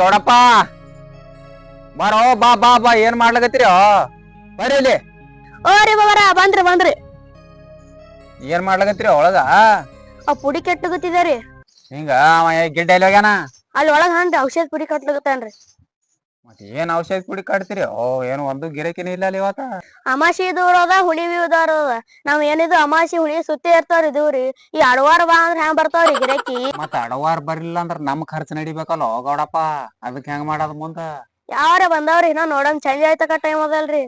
ಗೌಡಪ್ಪ. ಬರೋ ಬಾ ಬಾ ಬಾ ಏನ್ ಮಾಡ್ಲಕತ್ತೀರಿ? ಬರ್ರಿ ಇಲ್ಲಿ. ಓ ರೀ ಬಾಬಾರ ಬಂದ್ರಿ ಬಂದ್ರಿ. ಏನ್ ಮಾಡ್ಲಕತ್ತೀರಿ ಒಳಗ? ಆ ಪುಡಿ ಕೆಟ್ಟಿದ್ದಾರೆ ಹಿಂಗ ಅವ ಗಿಡ್ಡ ಎಲ್ಲಿ ಹೋಗ್ಯಾನ? ಅಲ್ಲಿ ಒಳಗ ಹಾನ್ರಿ ಔಷಧ ಪುಡಿ ಕಟ್ಲಗತ್ತಾನ್ರಿ ಮತ್ ಏನ್ ಔಷಧ ಪುಡಿ ಕಾಡ್ತೀರಿ? ಓ ಏನು ಒಂದು ಗಿರಕಿನ ಇಲ್ಲ ಅಲ್ಲಿ ಇವತ್ತ ಅಮಾಸಿ ದೂರದ ಹುಳಿ ಅದ ನಾವ್ ಏನಿದು ಅಮಾಸಿ ಹುಳಿ ಸುತ್ತಿ ಇರ್ತಾವ್ರಿ ದೂರಿ. ಈ ಅಡವಾರ ಬಾ ಅಂದ್ರ ಹೆಂಗ್ ಬರ್ತಾವ್ರಿ ಗಿರಕಿ? ಮತ್ತ ಅಡವಾರ್ ಬರ್ಲಿಲ್ಲ ಅಂದ್ರ ನಮ್ ಖರ್ಚು ನಡಿಬೇಕಲ್ಲ ಗೌಡಪ್ಪ ಅದಕ್ ಹೆಂಗ್ ಮಾಡೋದ್ ಮುಂದ? ಯಾವಾರ ಬಂದಾವ್ರಿ ನಾ ನೋಡಂಗ್ ಚಂದ ಆಯ್ತಕ ಟೈಮ್ ಅದಲ್ರಿ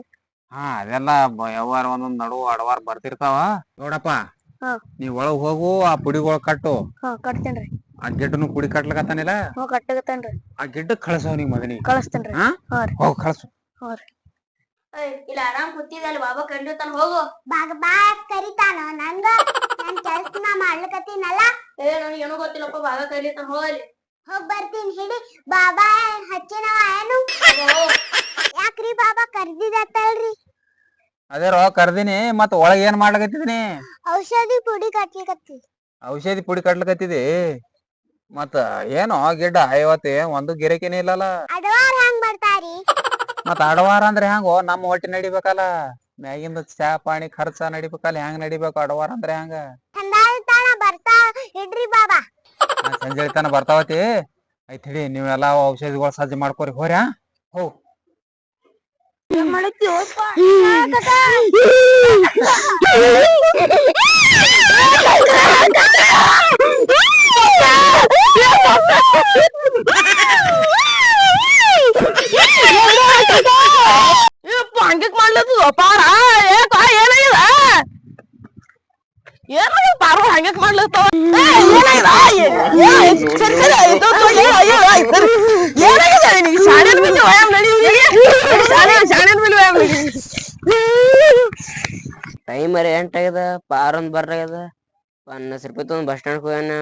ಹಾ ಅದೆಲ್ಲ ಬ- ಯಾವಾರ ಒಂದೊಂದ್ ನಡು ಅಡವಾರ ಬರ್ತಿರ್ತಾವ. ನೋಡಪ್ಪ ಹಾ. ನೀವ್ ಒಳಗ್ ಹೋಗು ಆ ಪುಡಿಗೊಳ್ ಕಟ್ಟು. ಹಾ ಕಟ್ತೇನ್ರಿ. ಆ ಗಿಡ್ಡನು ಕುಡಿ ಕಟ್ಲಕತ್ತಾನಿಲ್ಲ? ಹ್ಞೂ ಕಟ್ಟಗತ್ತೇನ್ರಿ ಆ ಗಿಡ್ಡ ಕಳ್ಸವ್ ನೀ ಮಗನಿಗೆ ಕಳಿಸ್ತೇನ್ರಿ. ಹಾ? ಹಾ ರೀ. ಹೋಗ್ ಕಳ್ಸು. ಇಲ್ಲ ಆರಾಮ್ ಕೂತಿದ್ದಲ್ಲಿ ಬಾಬಾ ಕಂಡಿರ್ತಾನ ಹೋಗು. ಬಾಗ ಬಾ ಕರಿತಾನ ನಂಗ? ನನ್ ಕೆಲ್ಸ ನಾ ಮಾಡ್ಲಿಕತ್ತೀನಲ್ಲ? ಏ ನನಗೆ ಏನೂ ಗೊತ್ತಿಲ್ಲಪ್ಪ ಬಾಬಾ ಕರೀತಾನ ಹೋಗಲಿ. ಹೋಗ್ ಬರ್ತೀನಿ ಹೇಳಿ ಬಾಬಾ ಹಚ್ಚಿನವ ಏನು? ಯಾಕ್ರಿ ಬಾಬಾ ಕರ್ದಿದತ್ತಲ್ರಿ? ಅದೇ ರೋ ಕರ್ದಿನಿ ಮತ್ ಒಳಗ್ ಏನ್ ಮಾಡ್ಲಕತ್ತಿದಿನಿ ಔಷಧಿ ಪುಡಿ ಕಟ್ಲಿಕತ್ತಿ. ಔಷಧಿ ಪುಡಿ ಕಟ್ಲಕತ್ತಿದಿ ಮತ್ತ ಏನೋ ಗಿಡ್ಡ ಐವತ್ತು ಒಂದು ಗಿರಕಿನೇ ಇಲ್ಲಲ್ಲ? ಅಡವಾರ ಹೆಂಗ್ ಬರ್ತಾರಿ? ಮತ್ ಅಡವಾರ ಅಂದ್ರೆ ಹೆಂಗೋ ನಮ್ಮ ಹೊಟ್ಟೆ ನಡಿಬೇಕಲ್ಲ? ಮ್ಯಾಗಿಂದ ಚಾ ಪಾಣಿ ಖರ್ಚ ನಡಿಬೇಕಲ್ಲ? ಹೆಂಗ್ ನಡಿಬೇಕು ಅಡವಾರ ಅಂದ್ರೆ ಹೆಂಗ? ಚಂದಾಳ್ತಾನ ಬರ್ತಾ ಇಡ್ರಿ ಬಾಬಾ. ಸಂಜೆ ತನ ಬರ್ತಾವತಿ. ಐತ್ ಹಿಡಿ ನೀವೆಲ್ಲ ಔಷಧಿಗಳು ಸಜ್ಜು ಮಾಡ್ಕೋರಿ ಹೋರ ಹೋ. ಹಂಗಕ್ ಮಾಡ್ಲತ್ತು ಪಾರ ಏ ಪಾ ಏನಾಗಿದ ಏನಾಗಿದ ಪಾರ ಹಂಗಕ್ ಮಾಡ್ಲತ್ತು ಏನಾಗಿದೆ ನಿನಗೆ ಶಾಣೆನ ಬಿಟ್ಟು ವ್ಯಾಯಾಮ ನಡಿ ಶಾಣೆ ಶಾಣೆನ ಬಿಟ್ಟು ವ್ಯಾಯಾಮ ನಡಿ ಟೈಮ್ ಅರೆ ಎಂಟಾಗ್ಯದ ಪಾರ್ ಒಂದ್ ಬರ್ಲಾಗ್ಯದ ರೂಪಾಯಿ ತೊಗೊಂಡ್ ಬಸ್ ಸ್ಟ್ಯಾಂಡ್ ಹೋಗ್ಯಾನ,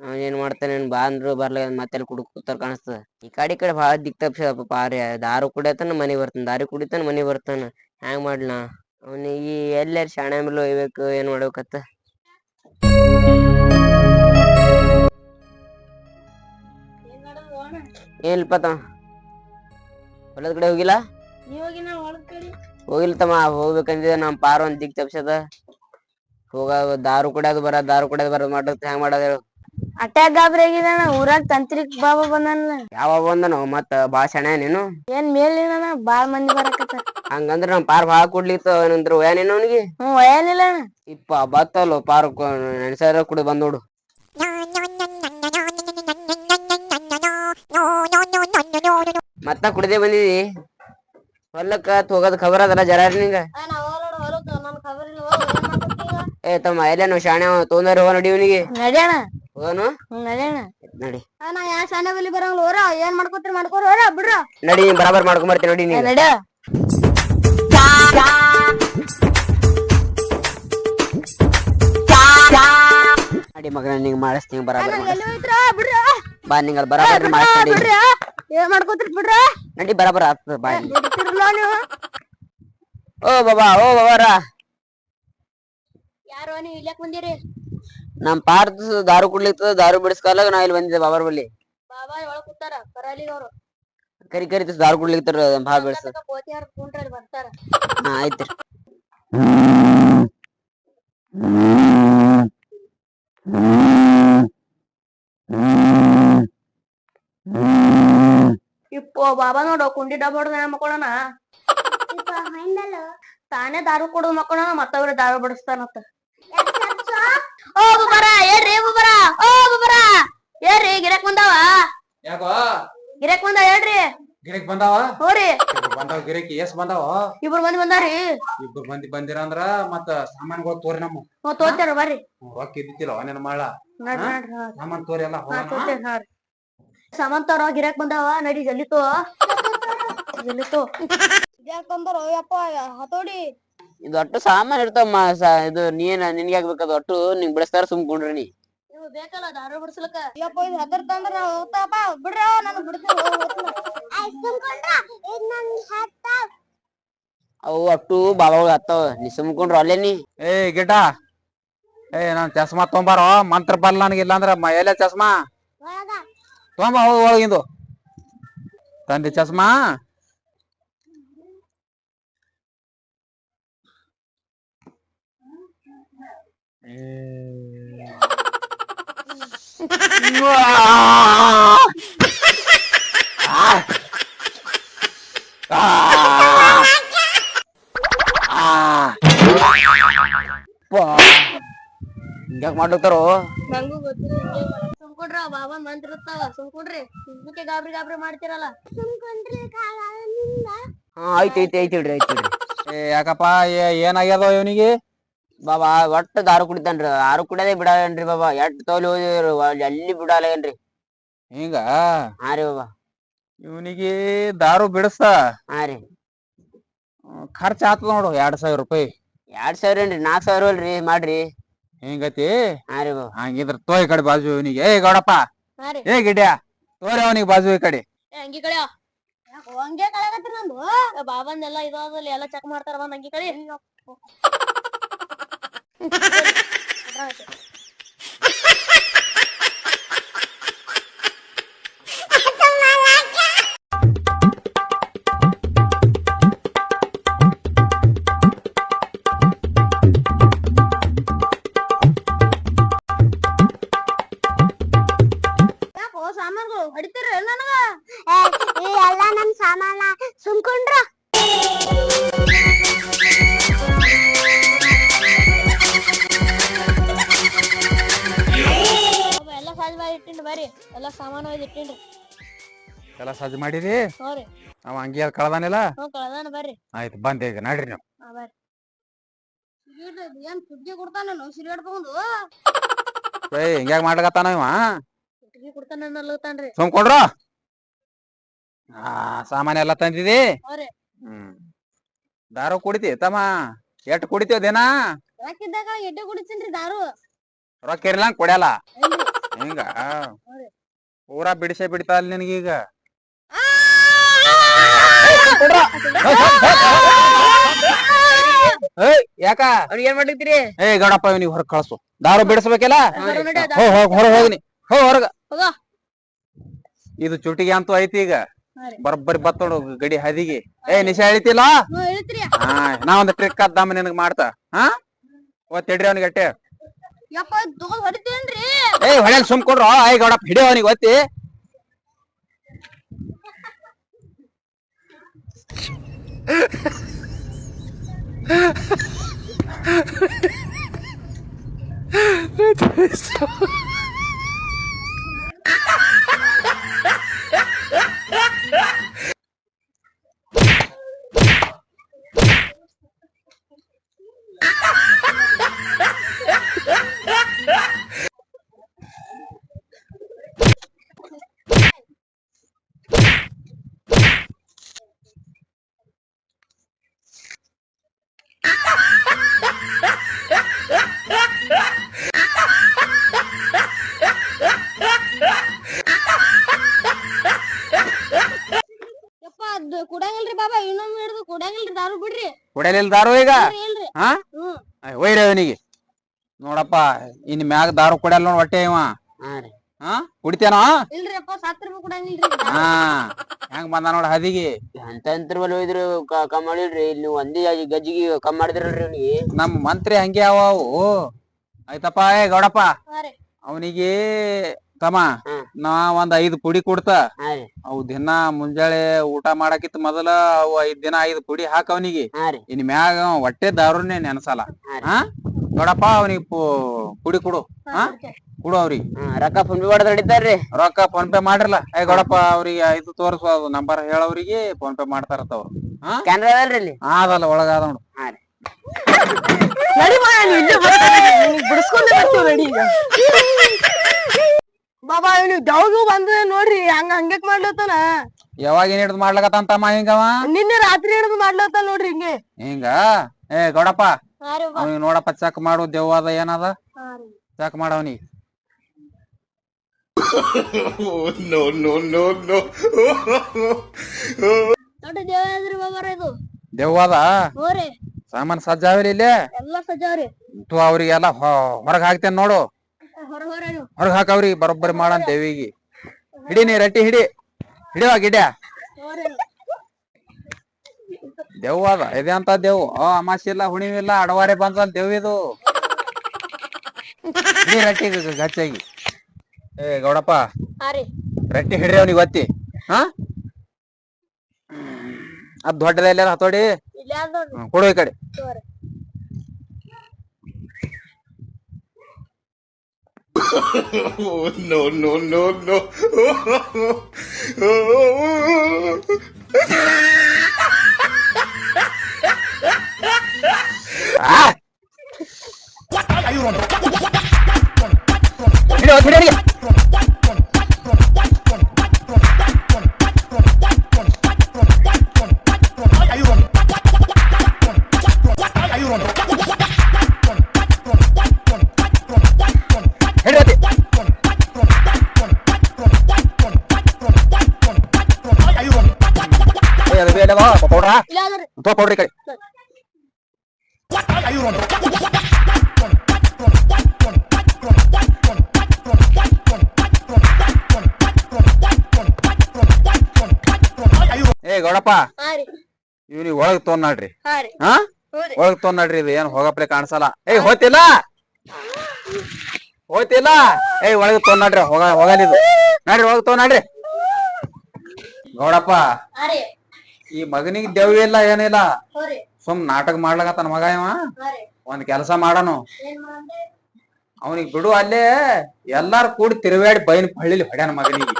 ನಾವ್ ಏನ್ ಮಾಡ್ತಾನೆ, ಏನ್ ಬಾ ಅಂದ್ರು ಬರ್ಲಾಗ್ಯದ ಮತ್ತೆ ಅಲ್ಲಿ ಕುಡುಕ್ ಕಾಣಸ್ತದ ಈ ಕಡೆ ಈ ಕಡೆ ಭಾಳ ದಿಕ್ ತಪ್ಸದಪ್ಪ ಪಾರಿ ದಾರು ಕುಡಿಯತನ ಮನಿ ಬರ್ತಾನ, ದಾರಿ ಕುಡಿತಾನ ಮನಿ ಬರ್ತಾನ. ಹ್ಯಾಂಗ್ ಮಾಡ್ಲ? ಅವನಿಗೆ ಎಲ್ಲಾರ ಶಾಣೆ ಮೇಲೆ ಒಯ್ಬೇಕು, ಏನ್ ಮಾಡ್ಬೇಕತ್ತ ಏನಿಲ್ಪ ತ? ಹೊಲದ ಕಡೆ ಹೋಗಿಲ್ಲ? ಹೋಗಿಲ್ಲ ತಮ್ಮ ಹೋಗ್ಬೇಕಂದಿದೆ ನಮ್ ಪಾರ್ ಒಂದ್ ದಿಕ್ ತಪ್ಸದ. ಹೋಗ ದಾರು ಕುಡಿಯೋದು ಬರ ದಾರು ಕುಡಿಯೋದು ಬರ ಮಾಡೋದ್ ಹೆಂಗ್ ಮಾಡೋದ್ ಹೇಳು. ಅಟ್ಯಾಕ್ ಗಾಬ್ರಿ ಆಗಿದಾನ ಊರಾಗ ತಂತ್ರಿಕ್ ಬಾಬಾ ಬಂದಾನ ಯಾವ ಬಂದನು ಮತ್ತ ಬಾಳ ಶಣ ನೀನು. ಏನ್ ಮೇಲಿನ ಬಾಳ್ ಮಂದಿ ಬರಕತ್ತ. ಹಂಗಂದ್ರ ನಮ್ ಪಾರ್ ಬಾಳ ಕುಡ್ಲಿತ್ತು ಏನಂದ್ರ ಏನೇನು ಅವನಿಗೆ? ಹ್ಮ್ ವಯಲಿಲ್ಲ ಇಪ್ಪ ಬತ್ತಲ್ಲ ಪಾರ್ ನೆನ್ಸಾರ ಕುಡಿ ಬಂದೋಡು ಮತ್ತ ಕುಡಿದೆ ಬಂದಿದಿ? ಹೊಲಕ್ಕ ಹೋಗೋದ್ ಖಬರ್ ಅದಲ್ಲ ಜರ ನಿಂಗ? ಏ ತಮ್ಮ ಎಲ್ಲೇನು ಶಾಣೆ ತೊಂದರೆ ಹೋಗ ನಡಿ ಇವನಿಗೆ? ನಡ್ಯಾಣ ಹೋಗನು? ನಡ್ಯಾಣ ನಡಿ. ನಾ ಯಾ ಶಾಣೆ ಬಲಿ ಬರಂಗಿಲ್ಲ ಹೋರ ಏನ್ ಮಾಡ್ಕೊತೀರಿ ಮಾಡ್ಕೊರ ಹೋರ ಬಿಡ್ರ. ನಡಿ ಬರಾಬರ್ ಮಾಡ್ಕೊಂಡ್ ಬರ್ತೀನಿ ನೋಡಿ ನೀ ನಡ್ಯ. ನಡಿ ಮಗನ ನಿಂಗ್ ಮಾಡಿಸ್ತೀನಿ ಬರಾಬರ್ ಎಲ್ಲಿ ಬಿಡ್ರ. ಬಾ ನಿಂಗ ಬರಾಬರ್ ಮಾಡಿಸ್ತೀನಿ ಏನ್ ಮಾಡ್ಕೊತೀರಿ ಬಿಡ್ರ. ನಡಿ ಬರಾಬರ್ ಆಗ್ತದ ಬಾ ನೀವು? ಓ ಬಾಬಾ ಓ ಬಾಬಾರ ಯಾರೋ ನೀವು ಇಲ್ಲಕ್ ಬಂದಿರಿ? ನಮ್ ಪಾರ್ತ್ ದಾರು ಕುಡ್ಲಿತ್ತು ದಾರು ಬಿಡಿಸ್ಕಾಲಾಗ ನಾ ಇಲ್ಲಿ ಬಂದಿದ್ದೆ ಬಾಬಾರ ಬಲ್ಲಿ ಬಾಬಾ ಒಳಗ್ ಕೂತಾರ ಕರಾಲಿಗೆ ಅವ್ರು. ಕರಿ ಕರಿ ಕರಿತ ದಾರು ಕುಡ್ಲಿಕ್ತಾರ ಭಾಳ ಬಿಡಿಸ್. ಕೋತಿ ಯಾರು ಬರ್ತಾರ. ಹಾ ಆಯ್ತು ಇಪ್ಪೋ ಬಾಬಾ ನೋಡು ಕುಂಡಿ ಡಬ್ಬ ಹೊಡೆದ ಮಕ್ಕೊಳನ. ತಾನೇ ದಾರು ಕೊಡೋದು ಮಕ್ಕಳ ಮತ್ತವ್ರೆ ದಾರು ಬಡಿಸ್ತಾನತ್ತ ಓ ಬಬರ ಏನ್ರಿ ಬಬರ ಓ ಬಬರ ಏನ್ರಿ ಗಿರಕ್ ಬಂದಾವ? ಯಾಕೋ? ಗಿರಕ್ ಬಂದ ಹೇಳ್ರಿ ಗಿರಕ್ ಬಂದಾವ? ಹೋರಿ ಬಂದಾವ ಗಿರಕಿ ಎಸ್ ಬಂದಾವ? ಇಬ್ರು ಮಂದಿ ಬಂದಾರಿ? ಇಬ್ರು ಮಂದಿ ಬಂದಿರ ಅಂದ್ರ ಮತ್ತ ಸಾಮಾನ್ಗಳು ತೋರಿ ನಮ್ಮ. ತೋತಾರ ಬರ್ರಿ. ರೊಕ್ಕ ಇದ್ದಿತ್ತಿಲ್ಲ ಅವನೇನ ಮಾಡ ಸಾಮಾನ್ ತೋರಿ ಎಲ್ಲ ಹೋಗೋಣ? ಸಾಮಾನ್ ತರೋ ಗಿರಾಕ್ ಬಂದಾವ ನಡಿ ಜಲ್ದಿ ತೋ ಜಲ್ದಿ ತೋ ಯಾಕಂದ್ರ ಯಪ್ಪ ಹತೋಡಿ. ಇದು ಒಟ್ಟು ಸಾಮಾನ್ ಇರ್ತಾವ ಇದು ನೀನ್ ನಿನ್ಗೆ ಆಗ್ಬೇಕದು ಒಟ್ಟು ನಿಂಗ್ ಬಿಡಿಸ್ತಾರ ಸುಮ್ಕೊಂಡ್ರಿ ನೀ. ನೀವು ಬೇಕಲ್ಲ ದಾರ ಬಿಡಿಸ್ಲಕ ಯಪ್ಪ ಇದು ಹದರ್ತಂದ್ರ ನಾವು ಹೋಗ್ತಾಪ ಬಿಡ್ರ ನಾನು ಬಿಡ್ತೀನಿ ಅವು ಅಟ್ಟು ಬಾಬಾಗಳು ಹತ್ತಾವ ನೀ ಸುಮ್ಕೊಂಡ್ರ ಅಲ್ಲೇ ನೀ. ಏ ಗಿಟ ಏ ನಾನ್ ಚಸ್ಮಾ ತೊಂಬಾರೋ ಮಂತ್ರ ಬಲ್ಲ ನನಗೆ ಇಲ್ಲಾಂದ್ರ ಮ- ಎಲೆ ಚಸ್ಮಾ? ಒಳಗ ತೊಂಬ ಹೋಗ್ ಒಳಗಿಂದು ತಂದಿ ಚಸ್ಮಾ ಹಿಂಗ್ಯಾಕ್ ಮಾಡ್ಲತ್ತಾರೋ ನಂಗೂ ಗೊತ್ತಿಲ್ಲ ಸುಮ್ಕೊಂಡ್ರ ಬಾಬಾ ಮಂತ್ರ ಇರ್ತಾವ ಸುಮ್ಕೊಂಡ್ರಿ ಸುಮ್ಕೆ ಗಾಬ್ರಿ ಗಾಬ್ರಿ ಮಾಡ್ತಿರಲ್ಲ. ಸುಮ್ಕೊಂಡ್ರಿ ಕಾಗಲ್ಲ ನಿಂದ ಹಾ ಐತಿ ಐತಿ ಐತಿ ಇಡ್ರಿ ಐತಿ ಇಡ್ರಿ. ಏ ಯಾಕಪ್ಪ ಏ- ಏನಾಗ್ಯದ ಇವನಿಗೆ? ಬಾಬಾ ಒಟ್ಟ ದಾರು ಕುಡಿತಾನ್ರಿ. ದಾರು ಕುಡಿಯೋದೇ ಬಿಡಲ್ರಿ ಬಾಬಾ. ಎಷ್ಟ್ ತೋಲಿ ಓದಿದ್ರು ಎಲ್ಲಿ ಬಿಡಲ್ಲೇನ್ರಿ ಹಿಂಗ? ಹಾ ರೀ ಬಾಬಾ. ಇವನಿಗೆ ದಾರು ಬಿಡಿಸ್ತ ಹಾ ರೀ. ಖರ್ಚ್ ಆತದ ನೋಡು ಎರಡ್ ಸಾವಿರ ರೂಪಾಯಿ. ಎರಡ್ ಸಾವಿರ ಏನ್ರಿ? ನಾಕ್ ಸಾವಿರ ಅಲ್ರಿ ಮಾಡ್ರಿ. ಹಿಂಗತಿ? ಬಾಬಾ ಹಂಗಿದ್ರ ತೋ ಈ ಕಡೆ ಬಾಜು ಇವನಿಗೆ. ಏ ಗೌಡಪ್ಪ. ಏ ಗಿಡ್ಯಾ ತೋರಿ ಅವನಿಗೆ ಬಾಜು ಈ ಕಡೆ. ಏ, ಅಂಗಿ ಕಳೆ ಹಂಗೆ ಕಳೆಗತ್ರಿ ನಂದು? ಬಾಬಂದೆಲ್ಲ ಇದಾದಲ್ಲಿ ಎಲ್ಲ ಚೆಕ್ ಮಾಡ್ತಾರ ಬಂದ್ ಅಂಗಿ ಕಳಿ ಇಟ್ಟಿನ್ರಿ ಎಲ್ಲ ಸಾಮಾನು ಒಯ್ದು ಇಟ್ಟಿನ್ರಿ. ಎಲ್ಲ ಸಜ್ಜು ಮಾಡಿರಿ? ಹ್ಞೂ ರೀ. ಅವ ಹಂಗಿ ಅದ್ ಕಳ್ದಾನಿಲ್ಲ? ಹ್ಞೂ ಕಳ್ದಾನ ಬರ್ರಿ. ಆಯ್ತು ಬಂದೆ ಈಗ ನಡ್ರಿ ನೀವು. ಹಾ ಬರ್ರಿ. ಸಿಗರೇಟ್ ಏನ್ ಸುದ್ದಿ ಕೊಡ್ತಾನ ಸಿಗರೇಟ್ ತಗೊಂಡು ಏಯ್ ಹಿಂಗ್ಯಾಗ ಮಾಡ್ಲಕತ್ತಾನ ಇವ? ಸುಟ್ಗಿ ಕೊಡ್ತಾನ ಆ ಸಾಮಾನ್ ಎಲ್ಲ ತಂದಿದಿ? ಹ್ಞೂ ರೀ. ಹ್ಮ್. ದಾರು ಕುಡಿತಿ ತಮ್ಮ? ಎಷ್ಟ್ ಕುಡಿತೀವ ದಿನ? ಯಾಕಿದ್ದಾಗ ಎಡ್ಡೆ ಕುಡಿತೀನ್ರಿ ದಾರು? ರೊಕ್ಕ ಇರ್ಲಂಗ್ ಕುಡಿಯಲ್ಲ. ಹಿಂಗ. ಪೂರಾ ಬಿಡಿಸೆ ಬಿಡ್ತಾ ಅಲ್ಲಿ ನಿನಗೀಗ ಯಾಕ? ಅವ್ರಿಗೆ ಏನ್ ಮಾಡ್ಲಿಕ್ತಿರಿ ಏ ಗಣಪ್ಪ ನೀವು ಹೊರಗ್ ಕಳ್ಸು. ದಾರು ಬಿಡಿಸ್ಬೇಕಲ್ಲ? ಹೊರ ಹೋಗ್ನಿ. ಹೋ ಹೊರಗ. ಇದು ಚುಟಿಗೆ ಅಂತೂ ಐತಿ ಈಗ. ಬರ್ಬರಿ. ಬರೋಬ್ಬರಿ ಬತ್ತೋಡು ಗಡಿ ಹದಿಗೆ. ಏ ನಿಶಾ ಹೇಳ್ತಿಲ್ಲ? ಹಾ ನಾ ಒಂದು ಟ್ರಿಕ್ ಅದ್ದಾಮ ನಿನಗ್ ಮಾಡ್ತಾ. ಹಾ? ಒತ್ತಿಡ್ರಿ ಅವನಿಗೆ ಅಟ್ಟೆ. ಯಪ್ಪ ತಗೊಂಡ್ ಹೊಡಿತೇನ್ರಿ ಏ ಹೊಳೆಲ್ ಸುಮ್ ಕೊಡ್ರು. ಐ ಗೌಡಪ್ಪ ಹಿಡಿ ಅವನಿಗೆ ಒತ್ತಿ ಯಪ್ಪ ಅದ್ ಕುಡಂಗಿಲ್ರಿ ಬಾಬಾ ಇನ್ನೊಮ್ಮೆ ಹಿಡಿದು ಕುಡಂಗಿಲ್ರಿ ದಾರು ಬಿಡ್ರಿ. ಕುಡಿಯಲಿಲ್ಲ ದಾರು ಈಗ? ಇಲ್ರಿ, ಇಲ್ರಿ. ಹಾ? ಹ್ಮ್. ಐ, ಒಯ್ರಿ ಅವನಿಗೆ. ನೋಡಪ್ಪ ಇನ್ ಮ್ಯಾಗ ದಾರು ಕುಡಿಯಲ್ಲ ನೋಡ್ ಹೊಟ್ಟೆ ಇವ. ಹಾ ರೀ. ಹಾ? ಕುಡಿತೇನೋ? ಇಲ್ರಿ ಅಪ್ಪ ಸತ್ ರೂಪಾಯಿ ಕುಡಂಗಿಲ್ರಿ ಹಾ. ಹೆಂಗ್ ಬಂದ ನೋಡ ಹದಿಗೆ? ಅಂತ ಅಂತ ಬಲ್ ಹೋಯ್ದ್ರು ಕ- ಕಮ್ ಮಾಡಿಲ್ರಿ. ಇಲ್ಲಿ ಒಂದೇ ಜಾಗಿ ಗಜ್ಜಿಗೆ ಕಮ್ ಮಾಡಿದ್ರಲ್ರಿ ಅವ್ನಿಗೆ. ನಮ್ ಮಂತ್ರಿ ಹಂಗೆ ಅವ ಅವು. ಆಯ್ತಪ್ಪ ಏ ಗೌಡಪ್ಪ. ಅವನಿಗೆ ತಮ್ಮ. ನಾ ಒಂದ್ ಐದು ಪುಡಿ ಕೊಡ್ತ. ಅವ್ ದಿನ ಮುಂಜಾಳೆ ಊಟ ಮಾಡಕಿತ್ ಮೊದಲ ಅವು ಐದ್ ದಿನ ಐದು ಪುಡಿ ಹಾಕ ಅವನಿಗೆ. ಇನ್ ಮ್ಯಾಗ ಹೊಟ್ಟೆ ದಾರುನೇ ನೆನಸಲ್ಲ. ಹಾ? ನೋಡಪ್ಪ ಅವನಿಗೆ ಪುಡಿ ಕೊಡು. ಹಾ? ಕೊಡು ಅವ್ರಿಗೆ. ಹಾ ರೊಕ್ಕ ಫೋನ್ ಪೇ ಮಾಡೋದ್ ನಡೀತಾರ್ರಿ ರೊಕ್ಕ ಫೋನ್ ಪೇ ಮಾಡಿರಲ್ಲ. ಏ ಗೌಡಪ್ಪ ಅವ್ರಿಗೆ ಐದು ತೋರಿಸು ಅದು ನಂಬರ್ ಹೇಳವ್ರಿಗೆ ಫೋನ್ ಪೇ ಮಾಡ್ತಾರತ್ತ ಅವ್ರು. ಹಾ? ಅದಲ್ಲ ಒಳಗಾದ ನೋಡು. ನಡಿ ಮಾಯ ನೀವು ಇಲ್ಲೇ ಬರ್ತಾನೆ ಬಿಡಿಸ್ಕೊಂಡೆ ಬರ್ತೀವಿ ನಡಿ ಈಗ. ಬಾಬಾ ನೀವು ದೌದು ಬಂದ ನೋಡ್ರಿ ಹಂಗ ಹಂಗ್ಯಾಕ್ ಮಾಡ್ಲತ್ತಾನ? ಯಾವಾಗ ಏನ್ ಹಿಡ್ದು ಮಾಡ್ಲಕತ್ತಂತಮ್ಮ ಹಿಂಗವ? ನಿನ್ನೆ ರಾತ್ರಿ ಹಿಡಿದು ಮಾಡ್ಲತ್ತ ನೋಡ್ರಿ ಹಿಂಗೆ. ಹಿಂಗ? ಏ ಗೌಡಪ್ಪ. ಅವ್ನಿಗೆ ನೋಡಪ್ಪ ಚೆಕ್ ಮಾಡು ದೆವ್ವದ ಏನದ? ಚಕ್ ರೀ. ಚೆಕ್ ಮಾಡ ಅವನಿಗೆ. No no no no. ದೊಡ್ಡ ದೇವ್ರಿ ಬಾಬಾರ ಇದು ದೆವ್ವದ ಸಾಮಾನ್ ಸಜ್ಜಾವಲಿ ಇಲ್ಲೇ? ಎಲ್ಲಾ ಸಜಾವ್ರಿ ತು ಅವ್ರಿಗೆಲ್ಲ ಹೊರಗ್ ಹಾಕ್ತೇನ್ ನೋಡು. ಹೊರ ಹೊರಗ್ ಹಾಕ ಅವ್ರಿಗೆ ಬರೋಬ್ಬರಿ ಮಾಡಂತ ದೇವಿಗೆ. ಹಿಡಿ ನೀ ರಟ್ಟಿ ಹಿಡಿ. ಹಿಡಿವಾ ಗಿಡ ದೇವ್ ಅದ ಇದೆ ಅಂತ ದೇವ್ ಆ ಅಮಾಸಿ ಇಲ್ಲ ಹುಣಿವಿ ಇಲ್ಲ ಅಡವಾರೆ ಬಂದ ದೇವ್ ಇದು. ಹಿಡಿ ರಟ್ಟಿ ಗಚ್ಚಾಗಿ. ಏ ಗೌಡಪ್ಪ. ರಟ್ಟಿ ಹಿಡ್ರಿ ಅವ್ನಿಗೆ ಒತ್ತಿ. ಹಾ? ಅದ್ ದೊಡ್ಡದೆಲ್ಲ ಹತೋಡಿ? ಕೊಡು ಈ ಕಡೆ ತಗೋರಿ. Oh, no, no, no, ತಗೋ ಪೌಡ್ರ್ ಈ ಕಡೆ. ಏ ಗೌಡಪ್ಪ ಇವ್ನಿಗೆ ಒಳಗ್ ತೊಂದ್ ನೋಡ್ರಿ ಹಾ? ಒಳಗ್ ತೊಂದ್ ನೋಡ್ರಿ ಇದು ಏನ್ ಹೋಗಪ್ಲೆ ಕಾಣಿಸಲ್ಲ. ಏಯ್ ಹೋತಿಲ್ಲ? ಹೋತಿಲ್ಲ? ಏಯ್ ಒಳಗ್ ತೊಂದ್ ನೋಡ್ರಿ ಹೋಗ ಹೋಗಲಿದು ನೋಡ್ರಿ ಒಳಗ್ ತೊಂದ್ ನೋಡ್ರಿ ಗೌಡಪ್ಪ. ಹಾ ರೀ. ಈ ಮಗನಿಗೆ ದೆವ್ವ ಇಲ್ಲ ಏನಿಲ್ಲ ಸುಮ್ ನಾಟಕ ಮಾಡ್ಲಾಕತ್ತಾನ ಮಗ ಇವ? ಒಂದ್ ಕೆಲಸ ಮಾಡನು. ಅವನಿಗೆ ಬಿಡು ಅಲ್ಲೇ ಎಲ್ಲಾರು ಕೂಡಿ ತಿರುವಾಡಿ ಬೈನ್ ಪಳ್ಳಿಲಿ ಹೊಡ್ಯಾನ ಮಗನಿಗೆ.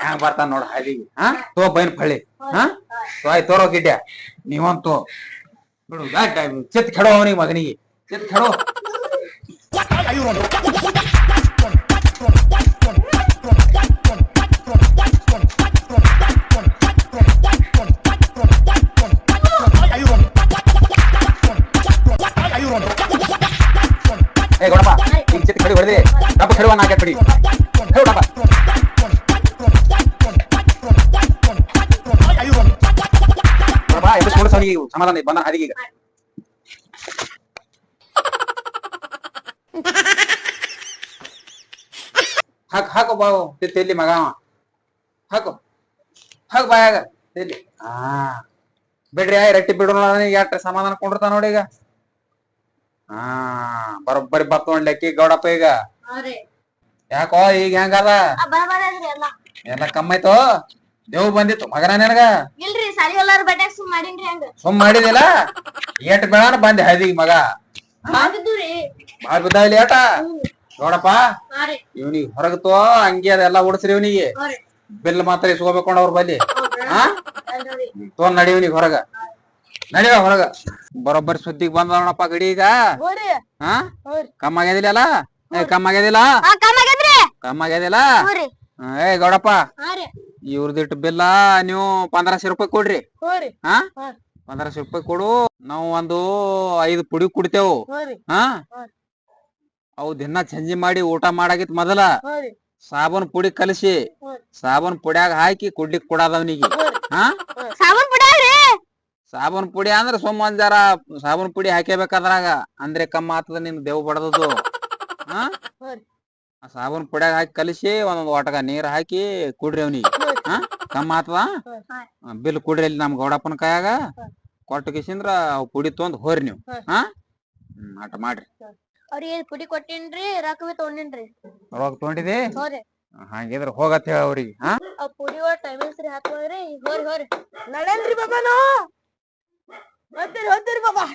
ಹ್ಯಾಂಗ ಬರ್ತಾನ ನೋಡ ಹಾದಿಗೆ ಹಾ ತೋ ಬೈನ್ ಪಳ್ಳಿ. ಹಾ ತೋ ಆಯ್ತು ತೋರೋ ಗಿಡ್ಡ ನೀವಂತೂ ಬಿಡು ಚಿತ್ ಕೆಡೋ ಅವನಿಗೆ ಮಗನಿಗೆ. ಚಿತ್ ಕೆಡೋ. ಡಬ್ಬ ಕೆಡುವ ನಾಲ್ಕು ಕಡಿ ಹೇಳು ಡಬ್ಬ ಗೌಡಪ್ಪ ಎದ್ದು ಕುಡಿಸ್ ಅವನಿಗೆ ಈಗ ಸಮಾಧಾನ ಬಂದ ಹಾದಿಗೆ ಈಗ ಹಾಕು ಹಾಕು ಬಾವು ತೆಲ್ಲಿ ಮಗ ಅವ. ಹಾಕು ಹಾಕು ಬಾಯಾಗ ತೆಲ್ಲಿ ಹಾ ಬಿಡ್ರಿ ಆಯ್ ರಟ್ಟಿ ಬಿಡು ಎಟ್ಟ ಸಮಾಧಾನ ಕೊಂಡಿರ್ತಾನ ನೋಡಿ ಈಗ ಹಾ ಬರೋಬ್ಬರಿ ಬತ್ ನೋಡ್ಲಿ ಅಕ್ಕಿ ಗೌಡಪ್ಪ ಈಗ ಹಾ ರೀ ಯಾಕೋ ಈಗ ಹೆಂಗದ? ಎಲ್ಲ ಕಮ್ಮಾಯ್ತು ದೇವ್ ಬಂದಿತ್ತು ಮಗನ ನಿನಗ? ಇಲ್ರಿ ಸಾಲಿ ಎಲ್ಲಾರು ಸುಮ್ ಮಾಡಿನ್ರಿ ಹಂಗ? ಸುಮ್ ಮಾಡಿದಿಲ್ಲ? ಏಟ್ ಬೇಡ ಬಂದೆ ಹದಿಗ್ ಮಗ. ಬಾಳ್ ಬಿದ್ದ ಇಲ್ಲಿ ಏಟ ನೋಡಪ್ಪ. ಇವನಿಗೆ ಹೊರಗತೋ ಹಂಗೆ ಅದೆಲ್ಲ ಓಡಿಸ್ರಿ ಇವನಿಗೆ. ಬಿಲ್ ಮಾತ್ರ ಇಸ್ಕೋಬೇಕು ಅವ್ರ ಬಲ್ಲಿ? ಹಾ? ತೋನ್ ನಡಿ ಇವನಿಗೆ ಹೊರಗ. ನಡಿವ ಹೊರಗ. ಬರೋಬ್ಬರಿ ಸುದ್ದಿಗೆ ಬಂದ ನೋಡಪ್ಪ ಗಡಿ ಈಗ. ಹಾ? ಕಮ್ಮಿ ಆಗ್ಯದಿಲ್ಲ ಏ ಕಮ್ಮ ಆಗ್ಯದಿಲ್ಲ ಆ ಆಗೈತ್ರಿ ಕಮ್ಮ ಆಗ್ಯದಿಲ್ಲ ಏ ಗೌಡಪ್ಪ. ಹಾ ರೀ. ಇವ್ರದಿಟ್ಟು ಬಿಲ್ಲ ನೀವು ಪಂದ್ರಶ ರೂಪಾಯಿ ಕೊಡ್ರಿ. ಹಾ ಹಾ. ಪಂದ್ರಶೆ ರೂಪಾಯಿ ಕೊಡು. ನಾವು ಒಂದು ಐದು ಪುಡಿ ಕುಡಿತೇವು. ಹಾ. ಅವು ದಿನ ಚಂಜಿ ಮಾಡಿ ಊಟ ಮಾಡಾಗಿತ್ ಮೊದಲ. ಸಾಬನ್ ಸಾಬೂನ್ ಪುಡಿ ಕಲಸಿ. ಹ್ಮ್. ಸಾಬೂನ್ ಪುಡ್ಯಾಗ ಹಾಕಿ ಕುಡ್ಲಿಕ್ ಕೊಡದವನಿಗೆ. ಹಾ? ಸಾಬೂನ್ ಸಾಬೂನ್ ಪುಡಿ ಅಂದ್ರ ಸುಮ್ಮ ಒಂದ್ ಜರ ಸಾಬೂನ್ ಪುಡಿ ಹಾಕೇಬೇಕದ್ರಾಗ. ಅಂದ್ರೆ ಕಮ್ಮ ಆತದ ನಿನ್ ದೇವ್ ಬಡದದು. ಹಾ ಸಾಬೂನ್ ಪುಡ್ಯಾಗ ಹಾಕಿ ಕಲಿಸಿ ಒಂದೊಂದು ವಾಟಗ ನೀರ್ ಹಾಕಿ ಕುಡ್ರಿ ಅವ್ನಿಗೆ. ಹಾ. ಕಮ್ಮ ಆತದ ಬಿಲ್ ಕುಡ್ರಿ ಅಲ್ಲಿ ನಮ್ ಗೌಡಪ್ಪನ ಕೈಯಾಗ. ಕೊಟ್ಟು ಕಿಸಿಂದ್ರ ಅವ್ ಪುಡಿ ತೊಂದ್ ಹೋರಿ ನೀವು. ಹಾ. ಹ್ಮ್ ಆಟ ಮಾಡ್ರಿ. ಅವ್ರಿಗೆ ಪುಡಿ ಕೊಟ್ಟಿನ್ರಿ ರೊಕ್ಕ ತೊಗೊಂಡಿನ್ರಿ ತಗೊಂಡಿನ್ರಿ. ರೊಕ್ಕ ತೊಗೊಂಡಿದಿ? ಹೋರಿ. ಹಂಗಿದ್ರ ಹೋಗತ್ತೆ ಹೇಳ ಅವ್ರಿಗೆ. ಹಾ ಆ ಪುಡಿ ಒಳಗ್ ಟೈಮಿಂಗ್ಸ್ ರೀ ಹಾಕೋದ್ರಿ ಹೋರಿ ಹೋರಿ. ನಡೇನ್ರಿ ಬಾಬಾನು ಹೋದ್ರಿ ಹೋದ್ರಿ ಬಾಬಾ.